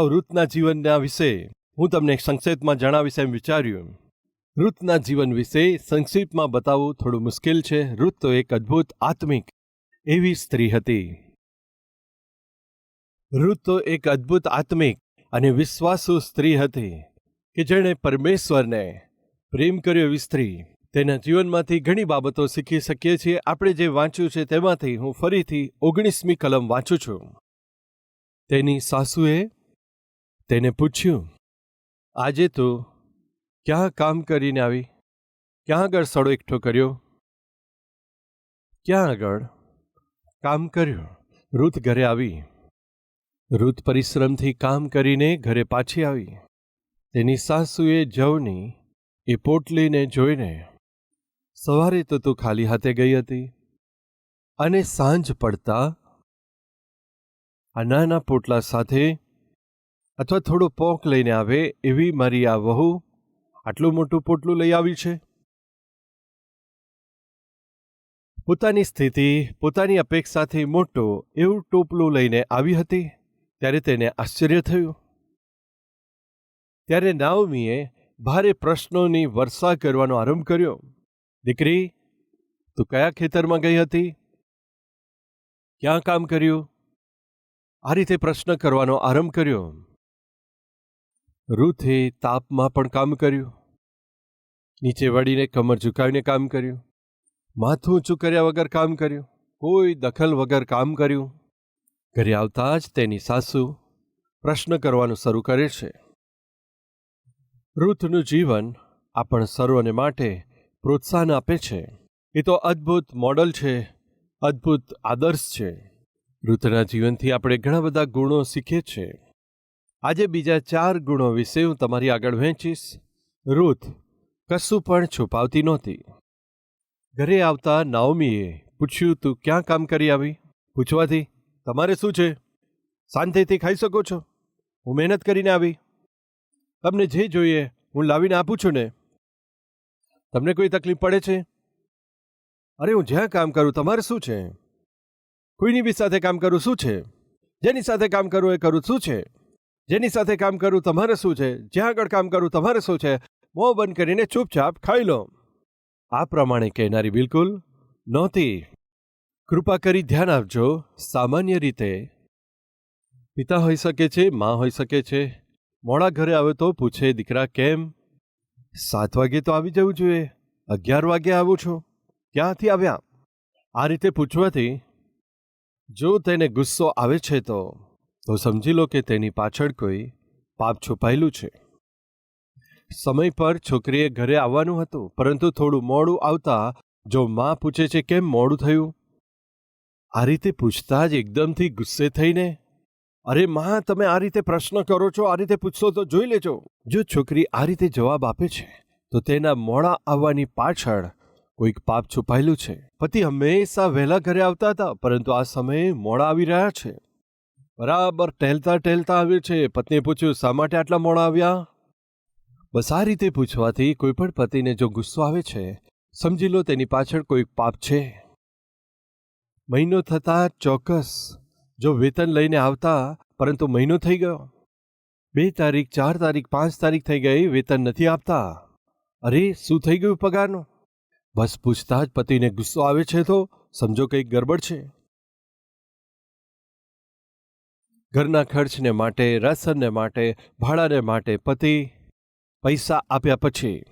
ઋતના જીવનના વિશે હું તમને સંક્ષેપમાં જણાવીશ એમ વિચાર્યું. ઋતના જીવન વિશે સંક્ષિપ્તમાં બતાવવું થોડું મુશ્કેલ છે. ઋત તો એક અદ્ભુત, આત્મિક એવી સ્ત્રી હતી. ઋત તો એક અદ્ભુત, આત્મિક અને વિશ્વાસુ સ્ત્રી હતી કે જેણે પરમેશ્વરને પ્રેમ કર્યો એવી સ્ત્રી. તેના જીવનમાંથી ઘણી બાબતો શીખી શકીએ છીએ. આપણે જે વાંચ્યું છે તેમાંથી હું ફરીથી ઓગણીસમી કલમ વાંચું છું. તેની સાસુએ તેને પૂછ્યું, આજે તું ક્યાં કામ કરીને આવી? ક્યાં આગળ સડો એકઠો કર્યો? ક્યાં આગળ? કામ કર્યું. રૂથ ઘરે આવી. રૂથ પરિશ્રમથી કામ કરીને ઘરે પાછી આવી. તેની સાસુએ જવની એ પોટલીને જોઈને સવારે તો તું ખાલી હાથે ગઈ હતી. અને સાંજ પડતા આ નાના પોટલા સાથે અથવા થોડો પોક લઈને આવે એવી મારી આ વહુ આટલું મોટું પોટલું લઈ આવી છે? પોતાની સ્થિતિ, પોતાની અપેક્ષાથી મોટું એવું ટોપલું લઈને આવી હતી, ત્યારે તેને આશ્ચર્ય થયું. ત્યારે નાવમીએ ભારે પ્રશ્નોની વર્ષા કરવાનો આરંભ કર્યો. દીકરી, તું કયા ખેતરમાં ગઈ હતી? ક્યાં કામ કર્યું? આ રીતે પ્રશ્ન કરવાનો આરંભ કર્યો. રૂથે તાપમાં પણ કામ કર્યું. નીચે વળીને કમર ઝુકાવીને કામ કર્યું. માથું ઊંચું કર્યા વગર કામ કર્યું. કોઈ દખલ વગર કામ કર્યું. ઘરે આવતા જ તેની સાસુ પ્રશ્ન કરવાનું શરૂ કરે છે. રૂથનું જીવન આપણ સર્વને માટે પ્રોત્સાહન આપે છે. એ તો અદ્ભુત મોડલ છે, અદ્ભુત આદર્શ છે. રૂથના જીવનથી આપણે ઘણા બધા ગુણો શીખીએ છીએ આજે બીજા ચાર ગુણો વિશે હું તમારી આગળ વહેંચીશ. રૂથ, કશું પણ છુપાવતી નહોતી. ઘરે આવતા નાઓમીએ પૂછ્યું, તું ક્યાં કામ કરી આવી? પૂછવાથી, તમારે શું છે? શાંતિથી ખાઈ શકો છો? હું મહેનત કરીને આવી. તમને જે જોઈએ, હું લાવીને આપું છું ને. તમને કોઈ તકલીફ પડે છે? અરે, હું જ્યાં કામ કરું, તમારે શું છે? કોઈની બી સાથે કામ કરું, શું છે? જેની સાથે કામ કરું એ કરું, શું છે? જેની સાથે કામ કરું તમારે શું છે? જ્યાં આગળ કામ કરું તમારે શું છે? મોં બંધ કરીને ચૂપચાપ ખાઈ લો. આ પ્રમાણે કહેનારી બિલકુલ નહોતી. કૃપા કરી ધ્યાન આપજો. સામાન્ય રીતે પિતા હોઈ શકે છે, મા હોઈ શકે છે. મોડા ઘરે આવે તો પૂછે, દીકરા, કેમ? સાત વાગે તો આવી જવું જોઈએ. અગિયાર વાગે આવું છું. ક્યાંથી આવ્યા? આ રીતે પૂછવાથી જો તેને ગુસ્સો આવે છે તો તો સમજી લો કે તેની પાછળ કોઈ પાપ છુપાયેલું છે. સમય પર છોકરીએ ઘરે આવવાનું હતું, પરંતુ થોડું મોડું આવતા જો માં પૂછે છે, કેમ મોડું થયું? આ રીતે પૂછતા જ એકદમથી ગુસ્સે થઈને. અરે માં, તમે આ રીતે પ્રશ્ન કરો છો, આ રીતે પૂછશો તો જોઈ લેજો. જો છોકરી આ રીતે જવાબ આપે છે, તો તેના મોડા આવવાની પાછળ કોઈક પાપ છુપાયેલું છે. પતિ હંમેશા વહેલા ઘરે આવતા હતા, પરંતુ આ સમયે મોડા આવી રહ્યા છે. બરાબર ટહેલતા ટહેલતા આવ્યું છે. પત્નીએ પૂછ્યું, શા માટે આટલા મોડા આવ્યા? બસ આ રીતે પૂછવાથી કોઈ પણ પતિને જો ગુસ્સો આવે છે, સમજી લો તેની પાછળ કોઈક પાપ છે. મહિનો થતા ચોક્કસ, જો વેતન લઈને આવતા, પરંતુ મહિનો થઈ ગયો. બે તારીખ, ચાર તારીખ, પાંચ તારીખ થઈ ગઈ, વેતન નથી આપતા. અરે, શું થઈ ગયું પગારનું? બસ પૂછતા જ પતિને ગુસ્સો આવે છે તો સમજો કંઈક ગરબડ છે. ઘરના ખર્ચને માટે, રાશનને માટે, ભાડાને માટે પતિ પૈસા આપ્યા પછી,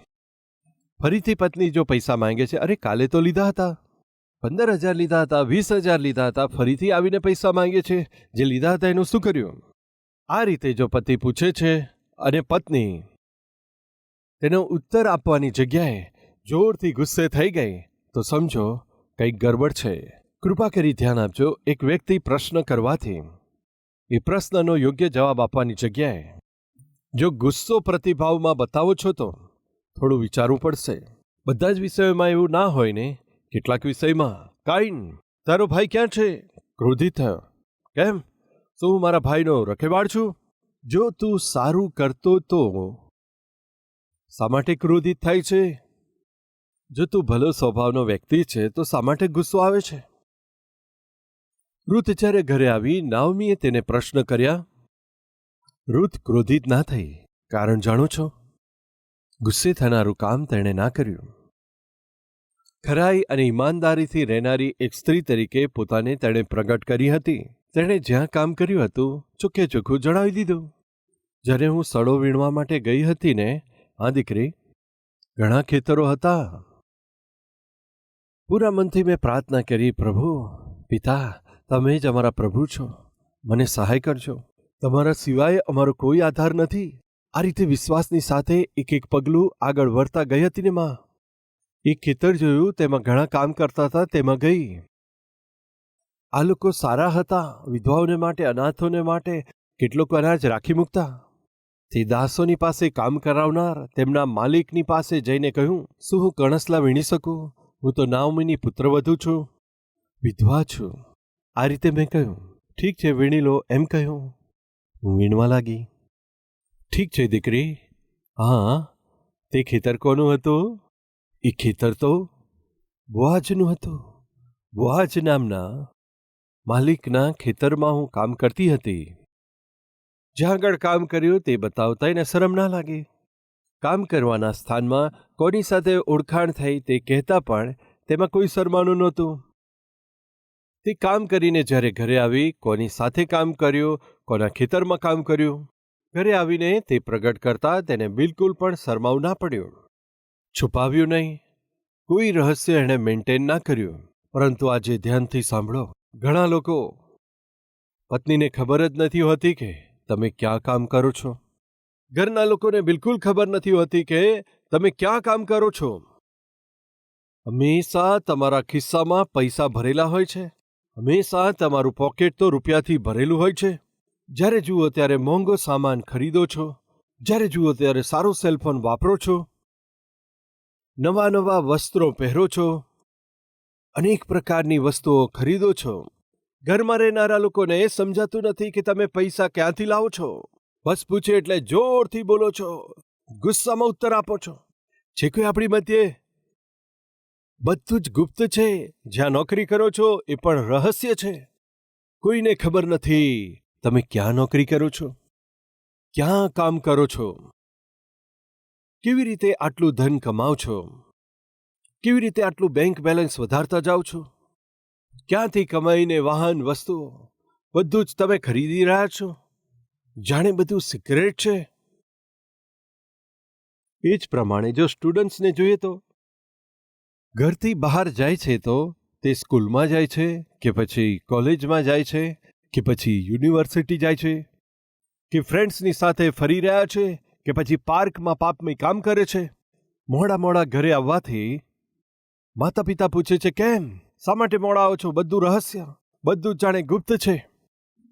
ફરીથી પત્ની જો પૈસા માંગે છે, અરે કાલે તો લીધા હતા. પંદર હજાર લીધા હતા, વીસ હજાર લીધા હતા, ફરીથી આવીને પૈસા માંગે છે. જે લીધા હતા એનું શું કર્યું? આ રીતે જો પતિ પૂછે છે અને પત્ની તેનો ઉત્તર આપવાની જગ્યાએ જોરથી ગુસ્સે થઈ ગઈ, તો સમજો, કંઈક ગરબડ છે. કૃપા કરી ધ્યાન આપજો, એક વ્યક્તિ પ્રશ્ન કરવાથી એ પ્રશ્નનો યોગ્ય જવાબ આપવાની જગ્યાએ. જો ગુસ્સો પ્રતિભાવમાં બતાવો છો તો થોડું વિચારવું પડશે. બધા જ વિષયોમાં એવું ના હોય ને? કેટલાક વિષયમાં. કાઈન તારો ભાઈ ક્યાં છે? ક્રોધિત થયો. કેમ? શું હું મારા ભાઈનો રખેવાળ છું? જો તું સારું કરતો તો શા માટે ક્રોધિત થાય છે? જો તું ભલો સ્વભાવનો વ્યક્તિ છે તો શા માટે ગુસ્સો આવે છે? રૂથ જ્યારે ઘરે આવી, નાવમીએ તેને પ્રશ્ન કર્યા રૂથ ક્રોધિત ના થઈ, કારણ જાણો છો? ગુસ્સે થનારું કામ તેણે ના કર્યું. ખરાઈ અને ઈમાનદારીથી રહેનારી એક સ્ત્રી તરીકે પોતાને તેણે પ્રગટ કરી હતી. તેણે જ્યાં કામ કર્યું હતું, ચોખ્ખે ચોખ્ખું જણાવી દીધું. જ્યારે હું સડો વીણવા માટે ગઈ હતી ને આ દીકરી, ઘણા ખેતરો હતા. પૂરા મનથી મેં પ્રાર્થના કરી, પ્રભુ, પિતા તમે જ અમારા પ્રભુ છો. મને સહાય કરજો. તમારા સિવાય અમારો કોઈ આધાર નથી. આ રીતે વિશ્વાસની સાથે એક એક પગલું આગળ વધતા ગઈ હતી ને માં. એક ખેતર જોયું, તેમાં ઘણા કામ કરતા હતા, તેમાં ગઈ. આ લોકો સારા હતા, વિધવાઓને માટે, અનાથોને માટે, કેટલોક અનાજ રાખી મૂકતા. તે દાસોની પાસે કામ કરાવનાર, તેમના માલિકની પાસે જઈને કહ્યું, શું હું કણસલા વીણી શકું? હું તો નાવમીની પુત્રવધુ છું. વિધવા છું. આ રીતે મેં કહ્યું, ઠીક છે, વીણી લો. એમ કહ્યું. હું વીણવા લાગી. ઠીક છે, દીકરી. હા, તે ખેતર કોનું હતું? એ ખેતર તો બુઆજનું હતું. બુઆજ નામના માલિકના ખેતરમાં હું કામ કરતી હતી. જ્યાં આગળ કામ કર્યું તે બતાવતા એને શરમ ના લાગી. કામ કરવાના સ્થાનમાં કોની સાથે ઓળખાણ થઈ તે કહેતા પણ તેમાં કોઈ શરમાનું નહોતું. તે કામ કરીને જ્યારે ઘરે આવી, કોની સાથે કામ કર્યું, કોના ખેતરમાં કામ કર્યું? ઘરે આવીને તે પ્રગટ કરતા તેને બિલકુલ પણ શરમાવું ના પડ્યું. છુપાવ્યું નહીં. કોઈ રહસ્ય એણે મેન્ટેન ના કર્યું. પરંતુ આજે ધ્યાનથી સાંભળો. ઘણા લોકો પત્નીને ખબર જ નથી હોતી કે તમે ક્યાં કામ કરો છો. ઘરના લોકોને બિલકુલ ખબર નથી હોતી કે તમે ક્યાં કામ કરો છો. હંમેશા તમારા ખિસ્સામાં પૈસા ભરેલા હોય છે. હંમેશા તમારું પોકેટ તો રૂપિયાથી ભરેલું હોય છે. જ્યારે જુઓ ત્યારે મોંઘો સામાન ખરીદો છો, જ્યારે જુઓ ત્યારે સારો સેલફોન વાપરો છો, નવા નવા વસ્ત્રો પહેરો છો, અનેક પ્રકારની વસ્તુઓ ખરીદો છો. ઘરમાં રહેનારા લોકોને એ સમજાતું નથી કે તમે પૈસા ક્યાંથી લાવો છો. બસ પૂછે એટલે જોરથી બોલો છો, ગુસ્સામાં ઉત્તર આપો છો. છે કોઈ આપણી મધ્યે બધું જ ગુપ્ત છે. જ્યાં નોકરી કરો છો, એ પણ રહસ્ય છે. કોઈને ખબર નથી, તમે ક્યાં નોકરી કરો છો? ક્યાં કામ કરો છો? કેવી રીતે આટલું ધન કમાવ છો? કેવી રીતે આટલું બેંક બેલેન્સ વધારતા જાઓ છો? ક્યાંથી કમાઈને વાહન, વસ્તુઓ, બધું જ તમે ખરીદી રહ્યા છો? જાણે બધું સિક્રેટ છે. એ જ પ્રમાણે જો સ્ટુડન્ટ્સને જોઈએ તો ઘરથી બહાર જાય છે તો તે સ્કૂલમાં જાય છે કે પછી કોલેજમાં જાય છે કે પછી યુનિવર્સિટી જાય છે કે ફ્રેન્ડ્સની સાથે ફરી રહ્યા છે કે પછી પાર્કમાં પાપમય કામ કરે છે. મોડા મોડા ઘરે આવવાથી માતા પિતા પૂછે છે, કેમ? શા માટે મોડા આવો છો? બધું રહસ્ય, બધું જાણે ગુપ્ત છે.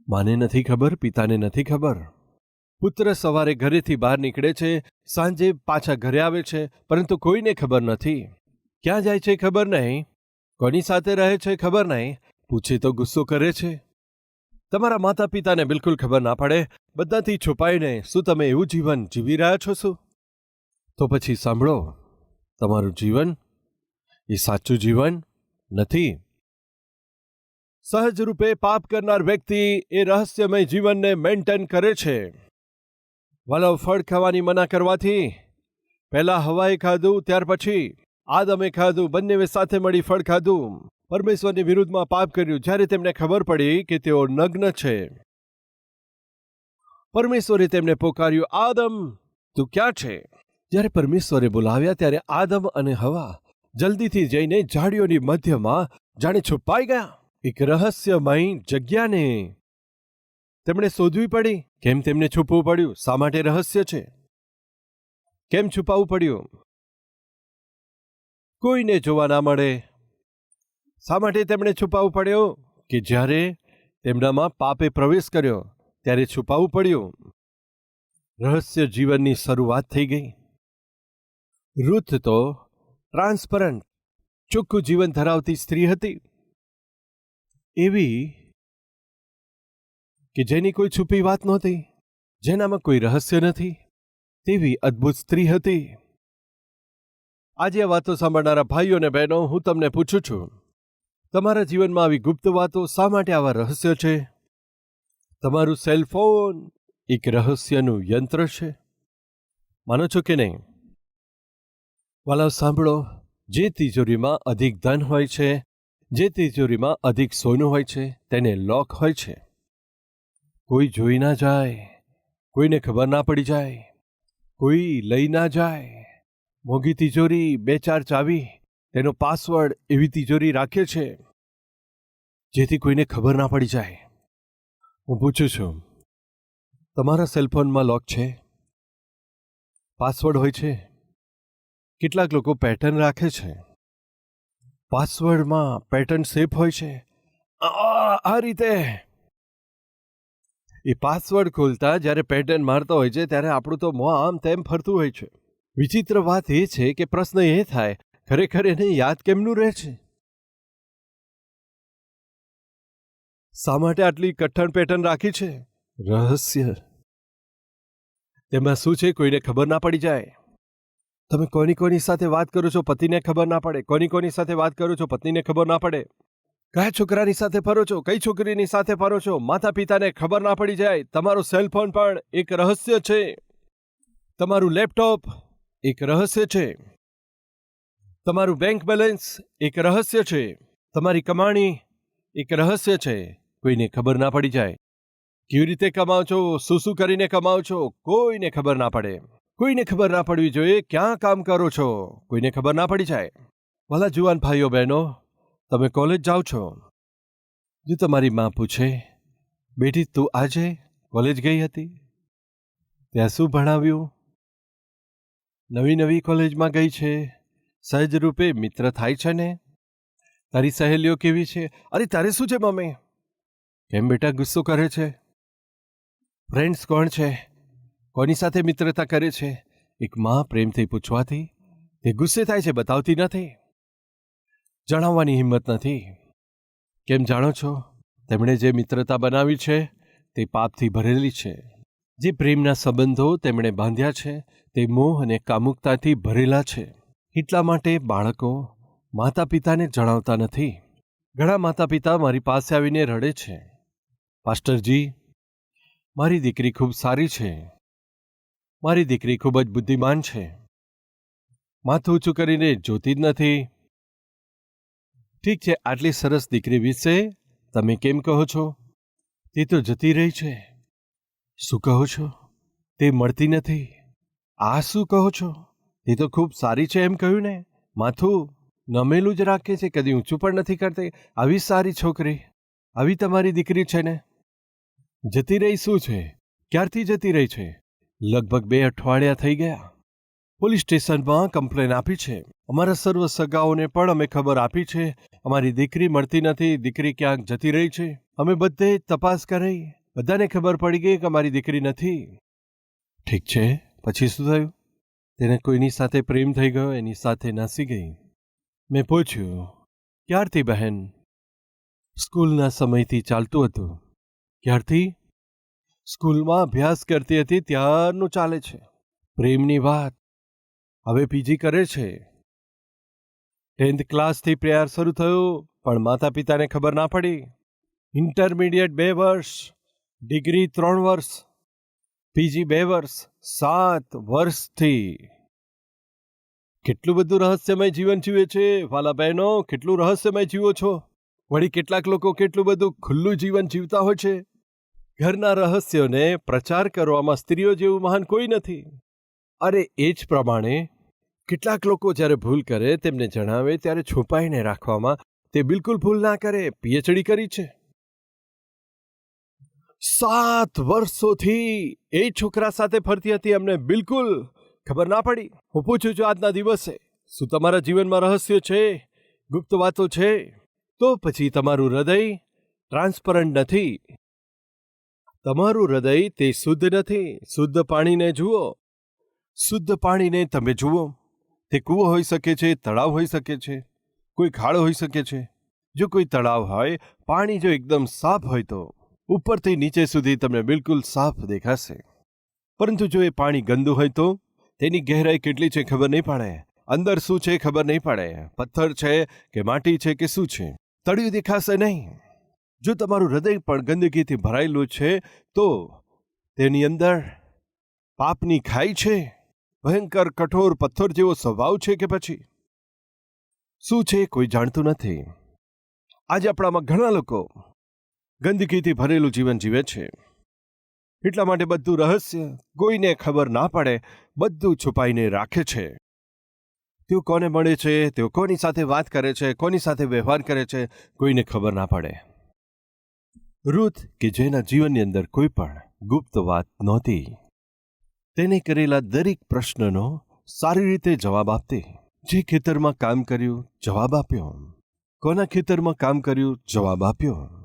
માને નથી ખબર, પિતાને નથી ખબર. પુત્ર સવારે ઘરેથી બહાર નીકળે છે, સાંજે પાછા ઘરે આવે છે, પરંતુ કોઈને ખબર નથી. ક્યાં જાય છે ખબર નહીં. કોની સાથે રહે છે ખબર નહીં. પૂછે તો ગુસ્સો કરે છે. તમારા માતા પિતાને બિલકુલ ખબર ના પડે. બધાથી છુપાઈને શું તમે એવું જીવન જીવી રહ્યા છો શું? તો પછી સાંભળો. તમારું જીવન એ સાચું જીવન નથી. સહજ રૂપે પાપ કરનાર વ્યક્તિ એ રહસ્યમય જીવનને મેન્ટેન કરે છે. વાલો, ફળ ખાવાની મના કરવાથી પહેલા હવાએ ખાધું, ત્યાર પછી આદમે ખાધું બંને સાથે મળી ફળ ખાધું. પરમેશ્વરની વિરુદ્ધમાં પાપ કર્યું, જ્યારે તેમને ખબર પડી કે તેઓ નગ્ન છે. પરમેશ્વરે તેમને પોકાર્યું, આદમ, તું ક્યાં છે? જ્યારે પરમેશ્વરે બોલાવ્યા, ત્યારે આદમ અને હવા જલ્દીથી જઈને ઝાડીઓની મધ્યમાં જાણે છુપાઈ ગયા. એક રહસ્યમય જગ્યાને તેમણે શોધવી પડી. કેમ તેમને છુપવું પડ્યું? શા માટે રહસ્ય છે? કેમ છુપાવવું પડ્યું? કોઈને જોવા ના મળે? શા માટે તેમણે છુપાવવું પડ્યો? કે જ્યારે તેમનામાં પાપે પ્રવેશ કર્યો, ત્યારે છુપાવવું પડ્યું? રહસ્ય જીવનની શરૂઆત થઈ ગઈ. રૂથ તો ટ્રાન્સપરન્ટ, ચોખ્ખું જીવન ધરાવતી સ્ત્રી હતી. એવી કે જેની કોઈ છુપી વાત નહોતી, જેનામાં કોઈ રહસ્ય નથી, તેવી અદ્ભુત સ્ત્રી હતી. આજે આ વાતો સાંભળનારા ભાઈઓ અને બહેનો, હું તમને પૂછું છું, તમારા જીવનમાં આવી ગુપ્ત વાતો શા માટે આવા રહસ્ય છે? તમારું સેલફોન એક રહસ્યનું યંત્ર છે? માનો છો કે નહીં? વાલા, સાંભળો, જે તિજોરીમાં અધિક ધન હોય છે, જે તિજોરીમાં અધિક સોનું હોય છે, તેને લોક હોય છે. કોઈ જોઈ ના જાય, કોઈને ખબર ના પડી જાય, કોઈ લઈ ના જાય મોંઘી તિજોરી બે ચાર ચાવી, તેનો પાસવર્ડ એવી તિજોરી રાખે છે, જેથી કોઈને ખબર ના પડી જાય. હું પૂછું છું, તમારા સેલફોનમાં લોક છે? પાસવર્ડ હોય છે? કેટલાક લોકો પેટર્ન રાખે છે? પાસવર્ડમાં પેટર્ન સેફ હોય છે? આ રીતે! એ પાસવર્ડ ખોલતા જ્યારે પેટર્ન મારતા હોય છે, ત્યારે આપણું તો મોં આમ તેમ ફરતું હોય છે. વિચિત્ર વાત એ છે કે પ્રશ્ન એ થાય, ખરેખર એને યાદ કેમનું રહે છે? શા માટે આટલી કઠણ પેટર્ન રાખી છે? રહસ્ય. તેમાં શું છે કોઈને ખબર ના પડી જાય. તમે કોની કોની સાથે વાત કરો છો પતિને ખબર ના પડે, કોની કોની સાથે વાત કરો છો પત્નીને ખબર ના પડે. કયા છોકરાની સાથે ફરો છો, કઈ છોકરીની સાથે ફરો છો માતા પિતાને ખબર ના પડી જાય, તમારો સેલફોન પણ એક રહસ્ય છે. તમારું લેપટોપ એક રહસ્ય છે. તમારું બેંક બેલેન્સ એક રહસ્ય છે. તમારી કમાણી એક રહસ્ય છે. કોઈને ખબર ના પડી જાય. કેવી રીતે કમાઓ છો? શું શું કરીને કમાઓ છો? કોઈને ખબર ના પડે. કોઈને ખબર ના પડવી જોઈએ ક્યાં કામ કરો છો? કોઈને ખબર ના પડી જાય. ભલા જુવાન ભાઈઓ, બહેનો, તમે કોલેજ જાઓ છો. જો તમારી માં પૂછે, બેટી, તું આજે કોલેજ ગઈ હતી? ત્યાં શું ભણાવ્યું? નવી નવી કોલેજમાં ગઈ છે. સહજ રૂપે મિત્ર થાય છે ને? તારી સહેલીઓ કેવી છે? અરે, તારે શું છે, મમ્મી? કેમ બેટા ગુસ્સો કરે છે? ફ્રેન્ડ્સ કોણ છે? કોની સાથે મિત્રતા કરે છે? એક માં પ્રેમથી પૂછવાથી તે ગુસ્સે થાય છે, બતાવતી નથી. જણાવવાની હિંમત નથી. કેમ જાણો છો? તેમણે જે મિત્રતા બનાવી છે તે પાપથી ભરેલી છે. જે પ્રેમના સંબંધો તેમણે બાંધ્યા છે, તે મોહ અને કામુકતાથી ભરેલા છે. એટલા માટે બાળકો માતા પિતાને જણાવતા નથી. ઘણા માતા પિતા મારી પાસે આવીને રડે છે. પાસ્ટરજી, મારી દીકરી ખૂબ સારી છે. મારી દીકરી ખૂબ જ બુદ્ધિમાન છે. માથું ઊંચું કરીને જોતી જ નથી. ઠીક છે, આટલી સરસ દીકરી વિશે તમે કેમ કહો છો? તે તો જતી રહી છે. શું કહો છો? તે મળતી નથી. આ શું કહો છો? તે તો ખૂબ સારી છે એમ કહ્યું ને. માથું નમેલું જ રાખે છે, કદી ઊંચું પણ નથી કરતી. આવી સારી છોકરી. આવી તમારી દીકરી છે ને. જતી રહી શું છે? ક્યારથી જતી રહી છે? લગભગ બે અઠવાડિયા થઈ ગયા. પોલીસ સ્ટેશનમાં કમ્પ્લેન આપી છે. અમારા સર્વ સગાઓને પણ અમે ખબર આપી છે. અમારી દીકરી મળતી નથી. દીકરી ક્યાંક જતી રહી છે. અમે બધે તપાસ કરી બધાને ખબર પડી ગઈ કે અમારી દીકરી નથી. ઠીક છે, પછી શું થયું? તેને કોઈની સાથે પ્રેમ થઈ ગયો, એની સાથે નાસી ગઈ. મેં પૂછ્યું, ક્યારથી બહેન? સ્કૂલના સમયથી ચાલતું હતું. ક્યારથી? સ્કૂલમાં અભ્યાસ કરતી હતી, ત્યારનું ચાલે છે. પ્રેમની વાત. હવે પીજી કરે છે. ટેન્થ ક્લાસથી પ્રેયાર શરૂ થયો, પણ માતા પિતાને ખબર ના પડી. ઇન્ટરમીડિયેટ બે વર્ષ. ડિગ્રી ત્રણ વર્ષ, પીજી બે વર્ષ, સાત વર્ષથી. કેટલું બધું રહસ્યમય જીવન જીવે છે, વાલા બહેનો? કેટલું રહસ્યમય જીવો છો? વળી કેટલાક લોકો કેટલું બધું ખુલ્લું જીવન જીવતા હોય છે? ઘરના રહસ્યોને પ્રચાર કરવામાં સ્ત્રીઓ જેવું મહાન કોઈ નથી. અરે, એ જ પ્રમાણે કેટલાક લોકો જ્યારે ભૂલ કરે, તેમને જણાવે, ત્યારે છુપાઈને રાખવામાં તે બિલકુલ ભૂલ ના કરે. પીએચડી કરી છે. સાત વર્ષોથી એ છોકરા સાથે ફરતી હતી અમને બિલકુલ ખબર ના પડી. હું પૂછું છું આજના દિવસે શું તમારા જીવનમાં રહસ્ય છે, ગુપ્ત વાતો છે? તો પછી તમારું હૃદય ટ્રાન્સપરન્ટ નથી. તમારું હૃદય તે શુદ્ધ નથી. શુદ્ધ પાણીને જુઓ. શુદ્ધ પાણીને તમે જુઓ. તે કૂવો હોઈ શકે છે, તળાવ હોઈ શકે છે, કોઈ ખાડો હોઈ શકે છે. જો કોઈ તળાવ હોય, પાણી જો એકદમ સાફ હોય તો ઉપરથી નીચે સુધી તમને બિલકુલ સાફ દેખાશે. પરંતુ જો એ પાણી ગંદુ હોય તો? તેની ગહેરાઈ કેટલી છે ખબર નહીં પડે. અંદર શું છે ખબર નહીં પડે. પથ્થર છે કે માટી છે કે શું છે? તળિયું દેખાશે નહીં. જો તમારું હૃદય પણ ગંદકીથી ભરાયેલું છે, તો તેની અંદર પાપની ખાઈ છે? ભયંકર કઠોર પથ્થર જેવો સ્વભાવ છે કે પછી? શું છે કોઈ જાણતું નથી? આજે આપણામાં ઘણા લોકો ગંદકીથી ભરેલું જીવન જીવે છે. એટલા માટે બધું રહસ્ય કોઈને ખબર ના પડે, બધું છુપાઈને રાખે છે. તેઓ કોને મળે છે, તેઓ કોની સાથે વાત કરે છે, કોની સાથે વ્યવહાર કરે છે, કોઈને ખબર ના પડે. રૂથ કે જેના જીવનની અંદર કોઈ પણ ગુપ્ત વાત નહોતી, તેને કરેલા દરેક પ્રશ્નનો સારી રીતે જવાબ આપતી. જે ખેતરમાં કામ કર્યું, જવાબ આપ્યો. કોના ખેતરમાં કામ કર્યું, જવાબ આપ્યો.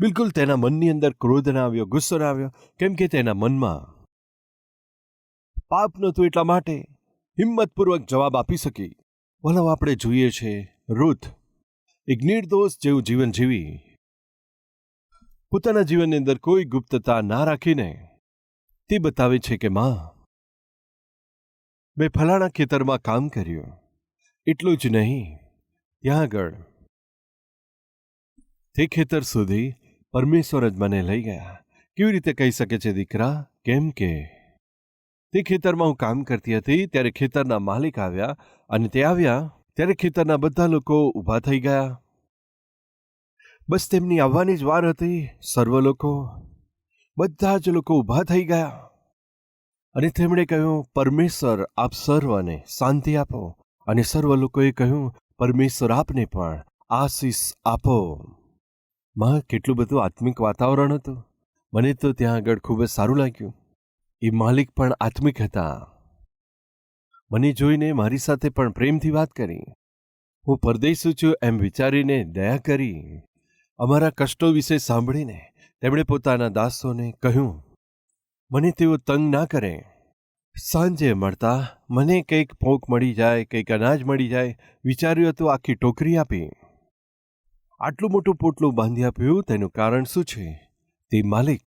બિલકુલ, તેના મનની અંદર ક્રોધ ના આવ્યો, ગુસ્સો ના આવ્યો. કેમ કે તેના મનમાં પાપ નહોતું એટલા માટે હિંમતપૂર્વક જવાબ આપી શકી. વલવ આપણે જોઈએ છે, રૂથ, એક નિર્દોષ જેવું જીવન જીવી. પોતાના જીવનની અંદર કોઈ ગુપ્તતા ના રાખીને તે બતાવે છે કે માં, મેં ફલાણા ખેતરમાં કામ કર્યું. એટલું જ નહીં. ત્યાં આગળ તે ખેતર સુધી પરમેશ્વર જ મને લઈ ગયા. કેવી રીતે કહી શકે છે દીકરા? કેમ કે? તે ખેતરમાં હું કામ કરતી હતી, ત્યારે ખેતરના માલિક આવ્યા અને તે આવ્યા, ત્યારે ખેતરના બધા લોકો ઊભા થઈ ગયા. બસ તેમની આવવાની જ વાર હતી, સર્વ લોકો, બધા જ લોકો ઊભા થઈ ગયા. અને તેમણે કહ્યું, પરમેશ્વર, આપ સર્વને શાંતિ આપો. અને સર્વ લોકોએ કહ્યું, પરમેશ્વર આપને પણ આશીષ આપો. માં, કેટલું બધું આત્મિક વાતાવરણ હતું. મને તો ત્યાં આગળ ખૂબ જ સારું લાગ્યું. એ માલિક પણ આત્મિક હતા. મને જોઈને મારી સાથે પણ પ્રેમથી વાત કરી. હું પરદેશું છું એમ વિચારીને દયા કરી. અમારા કષ્ટો વિશે સાંભળીને તેમણે પોતાના દાસોને કહ્યું, મને તેઓ તંગ ના કરે. સાંજે મળતા મને કંઈક પોંક મળી જાય, કંઈક અનાજ મળી જાય, વિચાર્યું હતું આખી ટોકરી આપી. આટલું મોટું પોટલું બાંધી આપ્યું તેનું કારણ શું છે? તે માલિક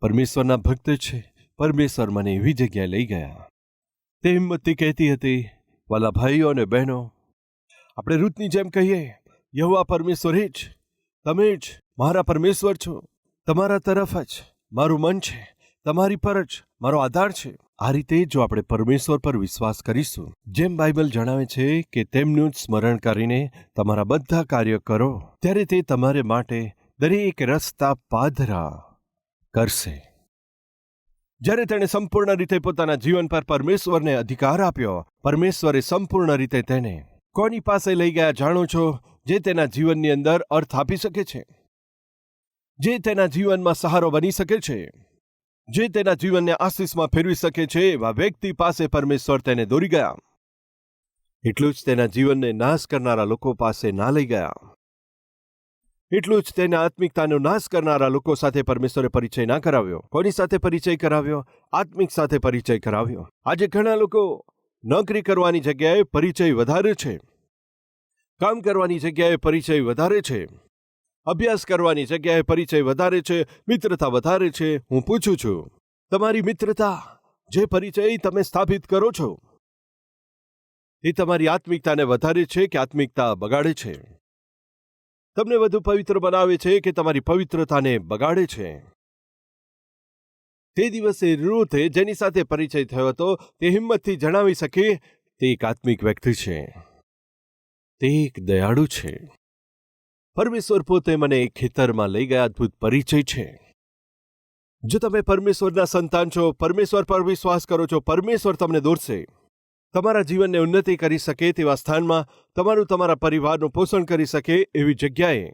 પરમેશ્વરના ભક્ત છે. પરમેશ્વર મને એવી જગ્યાએ લઈ ગયા. તે હિંમતથી કહેતી હતી, વાલા ભાઈઓ અને બહેનો, આપણે રૂતની જેમ કહીએ, યહવા પરમેશ્વર જ. તમે જ મારા પરમેશ્વર છો. તમારા તરફ જ મારું મન છે. તમારી પર જ મારો આધાર છે. આ રીતે જો આપણે પરમેશ્વર પર વિશ્વાસ કરીશું, જેમ બાઇબલ જણાવે છે કે તેમનું જ સ્મરણ કરીને તમારા બધા કાર્ય કરો, ત્યારે તે તમારે માટે દરેક રસ્તા પાધરા કરશે. જ્યારે તેણે સંપૂર્ણ રીતે પોતાના જીવન પર પરમેશ્વરને અધિકાર આપ્યો, પરમેશ્વરે સંપૂર્ણ રીતે તેને કોની પાસે લઈ ગયા જાણો છો, જે તેના જીવનની અંદર અર્થ આપી શકે છે? જે તેના જીવનમાં સહારો બની શકે છે? જે તેના જીવનને આશીષમાં ફેરવી શકે છે એવા વ્યક્તિ પાસે પરમેશ્વર તેને દોરી ગયા. એટલું જ તેના જીવનને નાશ કરનારા લોકો પાસે ના લઈ ગયા. એટલું જ તેના આત્મિકતાનો નાશ કરનારા લોકો સાથે પરમેશ્વરે પરિચય ના કરાવ્યો. કોની સાથે પરિચય કરાવ્યો? આત્મિક સાથે પરિચય કરાવ્યો. આજે ઘણા લોકો નોકરી કરવાની જગ્યાએ પરિચય વધારે છે. કામ કરવાની જગ્યાએ પરિચય વધારે છે. અભ્યાસ કરવાની જગ્યાએ પરિચય વધારે છે, મિત્રતા વધારે છે, હું પૂછું છું. તમારી મિત્રતા, જે પરિચય તમે સ્થાપિત કરો છો, એ તમારી આત્મિકતાને વધારે છે કે આત્મિકતા બગાડે છે? તમને વધુ પવિત્ર બનાવે છે કે તમારી પવિત્રતાને બગાડે છે? તે દિવસે રૂથે જેની સાથે પરિચય થયો હતો, તે હિંમતથી જણાવી શકે, તે એક આત્મિક વ્યક્તિ છે. તે એક દયાળુ છે. પરમેશ્વર પોતે મને એક ખેતરમાં લઈ ગયા અદ્ભુત પરિચય છે. જો તમે પરમેશ્વરના સંતાન છો, પરમેશ્વર પર વિશ્વાસ કરો છો, પરમેશ્વર તમને દોરશે. તમારા જીવનને ઉન્નતિ કરી શકે તેવા સ્થાનમાં, તમારું તમારા પરિવારનું પોષણ કરી શકે એવી જગ્યાએ.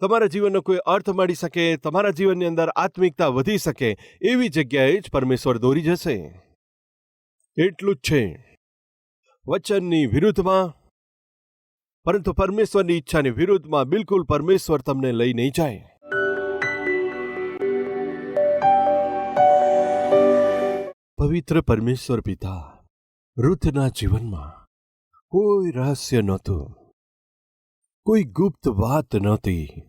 તમારા જીવનનો કોઈ અર્થ મળી શકે, તમારા જીવનની અંદર આત્મિકતા વધી શકે એવી જગ્યાએ જ પરમેશ્વર દોરી જશે. એટલું જ છે. વચનની વિરુદ્ધમાં પરંતુ પરમેશ્વરની ઈચ્છાની વિરુદ્ધમાં બિલકુલ પરમેશ્વર તમને લઈ નહીં જાય. પવિત્ર પરમેશ્વર પિતા રૂથના જીવનમાં કોઈ રહસ્ય નહોતું. કોઈ ગુપ્ત વાત નહોતી.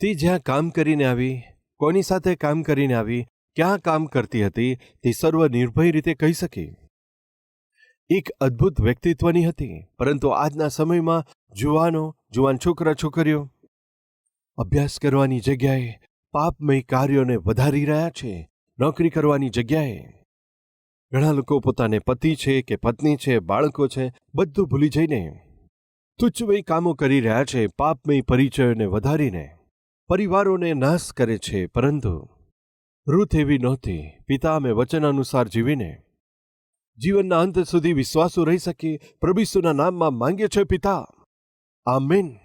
તે જ્યાં કામ કરીને આવી, કોની સાથે કામ કરીને આવી, ક્યાં કામ કરતી હતી, તે સર્વ નિર્ભય રીતે કહી શકી. એક અદ્ભુત વ્યક્તિત્વની હતી. પરંતુ આજના સમયમાં જુવાનો, જુવાન છોકરા, છોકરીઓ અભ્યાસ કરવાની જગ્યાએ પાપમય કાર્યોને વધારી રહ્યા છે. નોકરી કરવાની જગ્યાએ ઘણા લોકો પોતાને પતિ છે કે પત્ની છે, બાળકો છે, બધું ભૂલી જઈને તુચ્છમય કામો કરી રહ્યા છે, પાપમય પરિચયોને વધારીને. પરિવારોને નાશ કરે છે, પરંતુ રૂથ એવી નહોતી. પિતા અમે વચન અનુસાર જીવીને જીવનના અંત સુધી વિશ્વાસુ રહી શકીએ. પ્રભુના નામમાં માંગે છે પિતા. આમેન.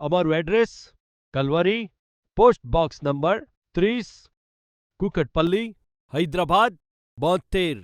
અમારું address, Calvary post box number ત્રીસ કુકટપલ્લી હૈદરાબાદ બોતેર